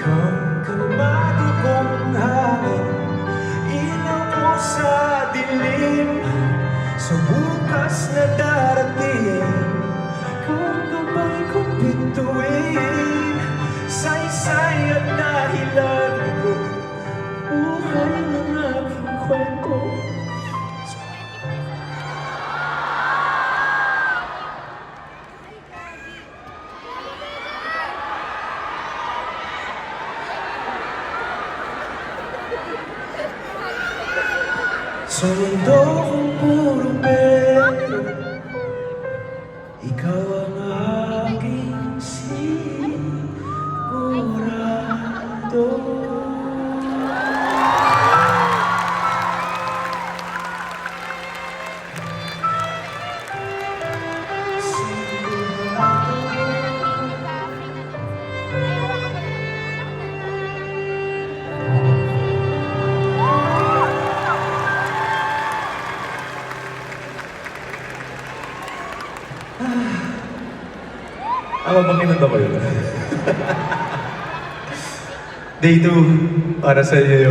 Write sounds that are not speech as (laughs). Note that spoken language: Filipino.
Ikaw kalmado kong hangin Ilaw ko sa dilim. Sa bukas na darating ang gabay kong bituin Saysay at dahilan Sa mundo kong puro pero Tama bang kinanta ko yun? (laughs) Day 2, para sa iyo yun.